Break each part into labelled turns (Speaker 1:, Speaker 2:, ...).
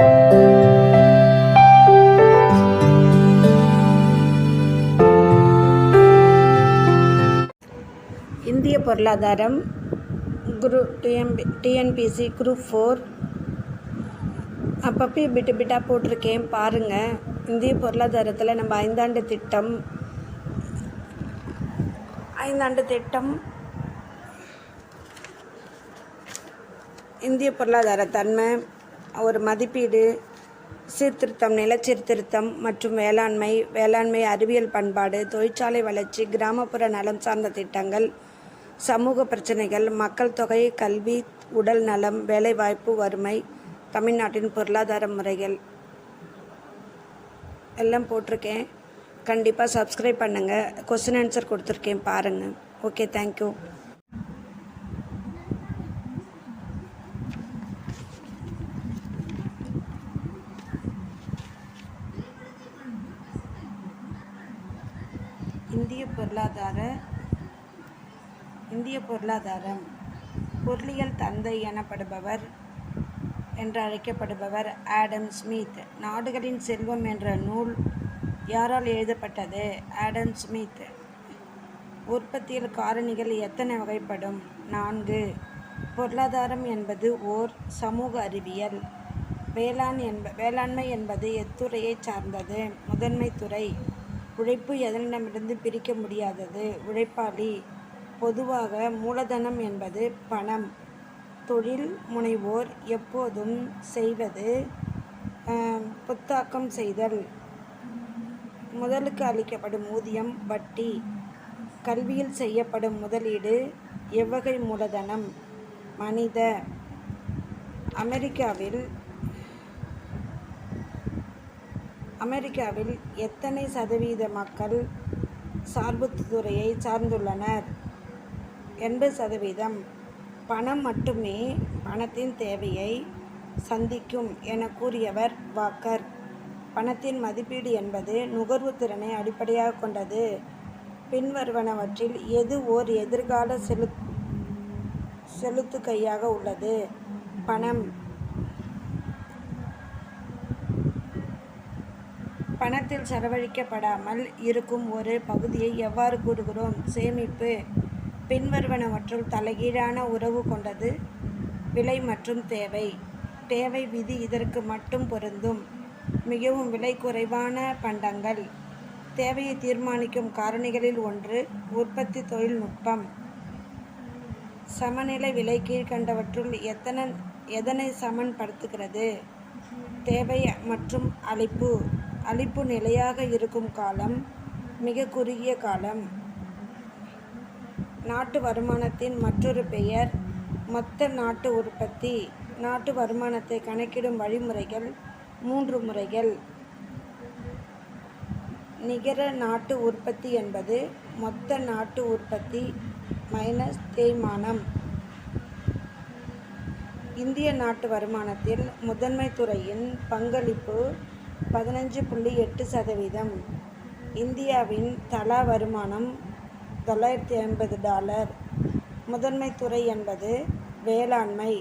Speaker 1: இந்திய பொருளாதாரம் குரு டிஎம்பி டிஎன்பிசி குரூப் ஃபோர். அப்பப்போ பிட்டு பிட்டாக போட்டிருக்கேன் பாருங்கள் இந்திய பொருளாதாரத்தில் நம்ம ஐந்தாண்டு திட்டம் ஐந்தாண்டு திட்டம். இந்திய பொருளாதார தன்மை ஒரு மதிப்பீடு சீர்திருத்தம் நிலச்சீர்திருத்தம் மற்றும் வேளாண்மை வேளாண்மை அறிவியல் பண்பாடு தொழிற்சாலை வளர்ச்சி கிராமப்புற நலம் சார்ந்த திட்டங்கள் சமூக பிரச்சனைகள் மக்கள் தொகை கல்வி உடல் நலம் வேலைவாய்ப்பு வறுமை தமிழ்நாட்டின் பொருளாதார முறைகள். எல்லாம் போட்டிருக்கேன். கண்டிப்பாக சப்ஸ்கிரைப் பண்ணுங்கள் கொஸ்டின் ஆன்சர் கொடுத்துருக்கேன். பாருங்கள் ஓகே தேங்க்யூ இந்திய பொருளாதார இந்திய பொருளாதாரம் பொருளியல் தந்தை எனப்படுபவர் என்று அழைக்கப்படுபவர் ஆடம் ஸ்மித். நாடுகளின் செல்வம் என்ற நூல் யாரால் எழுதப்பட்டது? Adam Smith. உற்பத்தியில் காரணிகள் எத்தனை வகைப்படும்? நான்கு. பொருளாதாரம் என்பது ஓர் சமூக அறிவியல். வேளாண் என்ப வேளாண்மை என்பது எத்துறையை சார்ந்தது. முதன்மை துறை. உழைப்பு எதனிடமிருந்து பிரிக்க முடியாதது? உழைப்பாளி பொதுவாக மூலதனம் என்பது பணம். தொழில் முனைவோர் எப்போதும் செய்வது புத்தாக்கம் செய்தல். முதலுக்கு அளிக்கப்படும் ஊதியம் வட்டி. கல்வியில் செய்யப்படும் முதலீடு எவ்வகை மூலதனம்? மனித. அமெரிக்காவில் அமெரிக்காவில் எத்தனை சதவீத மக்கள் சார்புத்துறையை சார்ந்துள்ளனர்? எண்பது சதவீதம் பணம் மட்டுமே பணத்தின் தேவையை சந்திக்கும் என கூறியவர் வாக்கர். பணத்தின் மதிப்பீடு என்பது நுகர்வு திறனை அடிப்படையாக கொண்டது. பின்வருவனவற்றில் எது ஓர் எதிர்கால செலு செலுத்துகையாக உள்ளது? பணம். பணத்தில் செலவழிக்கப்படாமல் இருக்கும் ஒரு பகுதியை எவ்வாறு கூறுகிறோம்? சேமிப்பு. பின்வருவனவற்றுள் தலைகீழான உறவு கொண்டது விலை மற்றும் தேவை. தேவை விதி இதற்கு மட்டும் பொருந்தும். மிகவும் விலை குறைவான பண்டங்கள். தேவையை தீர்மானிக்கும் காரணிகளில் ஒன்று உற்பத்தி தொழில்நுட்பம் சமநிலை விலை கீழ்கண்டவற்றுள் எத்தனை எதனை சமன்படுத்துகிறது? தேவை மற்றும் அழைப்பு அளிப்பு நிலையாக இருக்கும் காலம் மிக குறுகிய காலம். நாட்டு வருமானத்தின் மற்றொரு பெயர் மொத்த நாட்டு உற்பத்தி. நாட்டு வருமானத்தை கணக்கிடும் வழிமுறைகள் மூன்று முறைகள். நிகர நாட்டு உற்பத்தி என்பது மொத்த நாட்டு உற்பத்தி மைனஸ் தேய்மானம். இந்திய நாட்டு வருமானத்தில் முதன்மை துறையின் பங்களிப்பு பதினஞ்சு புள்ளி எட்டு சதவீதம். இந்தியாவின் தலா வருமானம் தொள்ளாயிரத்தி ஐம்பது டாலர். முதன்மை துறை என்பது வேளாண்மை.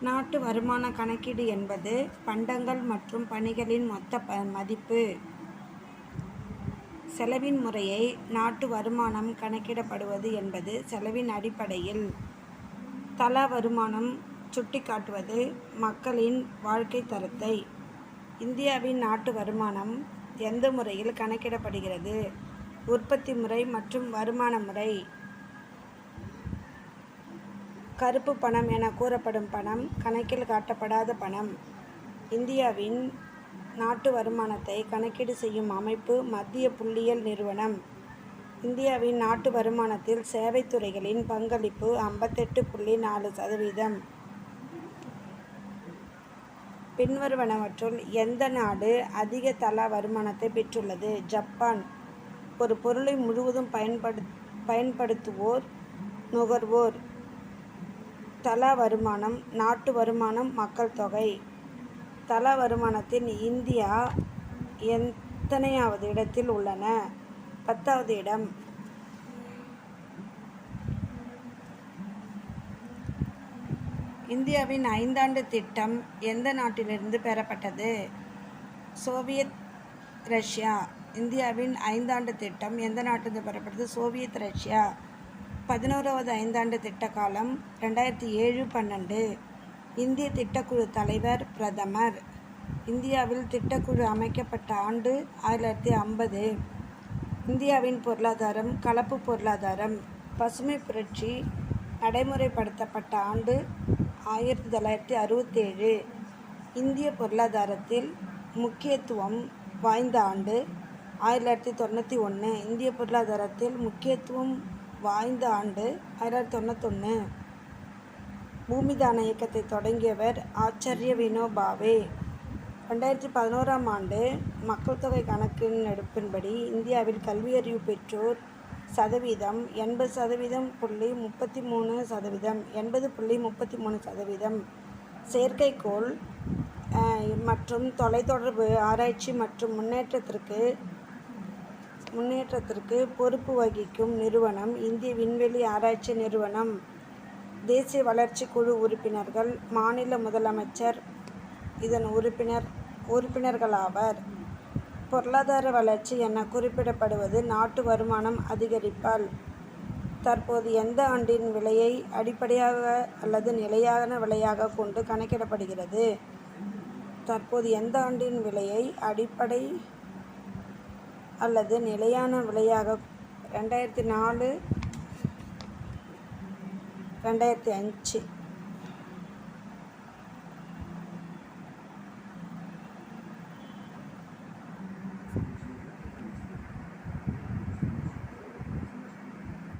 Speaker 1: நாட்டு வருமான கணக்கீடு என்பது பண்டங்கள் மற்றும் பணிகளின் மொத்த ப மதிப்பு. செலவின் முறையை நாட்டு வருமானம் கணக்கிடப்படுவது என்பது செலவின் அடிப்படையில் தலா வருமானம் சுட்டிக்காட்டுவது மக்களின் வாழ்க்கை தரத்தை. இந்தியாவின் நாட்டு வருமானம் எந்த முறையில் கணக்கிடப்படுகிறது? உற்பத்தி முறை மற்றும் வருமான முறை. கருப்பு பணம் என கூறப்படும் பணம் கணக்கில் காட்டப்படாத பணம். இந்தியாவின் நாட்டு வருமானத்தை கணக்கீடு செய்யும் அமைப்பு மத்திய புள்ளியியல் நிறுவனம். இந்தியாவின் நாட்டு வருமானத்தில் சேவைத் துறைகளின் பங்களிப்பு ஐம்பத்தெட்டு புள்ளி நாலு சதவீதம். பின்வருவனவற்றுள் எந்த நாடு அதிக தலா வருமானத்தை பெற்றுள்ளது? ஜப்பான். ஒரு பொருளை முழுவதும் பயன்படு பயன்படுத்துவோர் நுகர்வோர். தலா வருமானம் நாட்டு வருமானம் மக்கள் தொகை. தல வருமானத்தின் இந்தியா எத்தனையாவது இடத்தில் உள்ளன? பத்தாவது இடம். இந்தியாவின் ஐந்தாண்டு திட்டம் எந்த நாட்டிலிருந்து பெறப்பட்டது? Soviet Russia. இந்தியாவின் ஐந்தாண்டு திட்டம் எந்த நாட்டிலிருந்து பெறப்பட்டது? Soviet Russia. பதினோராவது ஐந்தாண்டு திட்ட காலம் ரெண்டாயிரத்தி ஏழு பன்னெண்டு. இந்திய திட்டக்குழு தலைவர் பிரதமர். இந்தியாவில் திட்டக்குழு அமைக்கப்பட்ட ஆண்டு ஆயிரத்தி ஐம்பது. இந்தியாவின் பொருளாதாரம் கலப்பு பொருளாதாரம் பசுமை புரட்சி நடைமுறைப்படுத்தப்பட்ட ஆண்டு ஆயிரத்தி தொள்ளாயிரத்தி அறுபத்தேழு. இந்திய பொருளாதாரத்தில் முக்கியத்துவம் வாய்ந்த ஆண்டு ஆயிரத்தி தொள்ளாயிரத்தி தொண்ணூற்றி ஒன்று இந்திய பொருளாதாரத்தில் முக்கியத்துவம் வாய்ந்த ஆண்டு ஆயிரத்தி தொண்ணூத்தொன்று பூமிதான இயக்கத்தை தொடங்கியவர் ஆச்சரிய வினோபாவே. ரெண்டாயிரத்தி பதினோராம் ஆண்டு மக்கள் தொகை கணக்கின் எடுப்பின்படி இந்தியாவில் கல்வியறிவு பெற்றோர் சதவீதம் எண்பது சதவீதம் புள்ளி முப்பத்தி மூணு சதவீதம் எண்பது புள்ளி முப்பத்தி மூணு சதவீதம். செயற்கைக்கோள் மற்றும் தொலைத்தொடர்பு ஆராய்ச்சி மற்றும் முன்னேற்றத்திற்கு முன்னேற்றத்திற்கு பொறுப்பு வகிக்கும் நிறுவனம் இந்திய விண்வெளி ஆராய்ச்சி நிறுவனம். தேசிய வளர்ச்சி குழு உறுப்பினர்கள் மாநில முதலமைச்சர் இதன் உறுப்பினர் உறுப்பினர்களாவர். பொருளாதார வளர்ச்சி என குறிப்பிடப்படுவது நாட்டு வருமானம் அதிகரிப்பால். தற்போது எந்த ஆண்டின் விலையை அடிப்படையாக அல்லது நிலையான விலையாக கொண்டு கணக்கிடப்படுகிறது? தற்போது எந்த ஆண்டின் விலையை அடிப்படை அல்லது நிலையான விலையாக ரெண்டாயிரத்தி நாலு ரெண்டாயிரத்தி அஞ்சு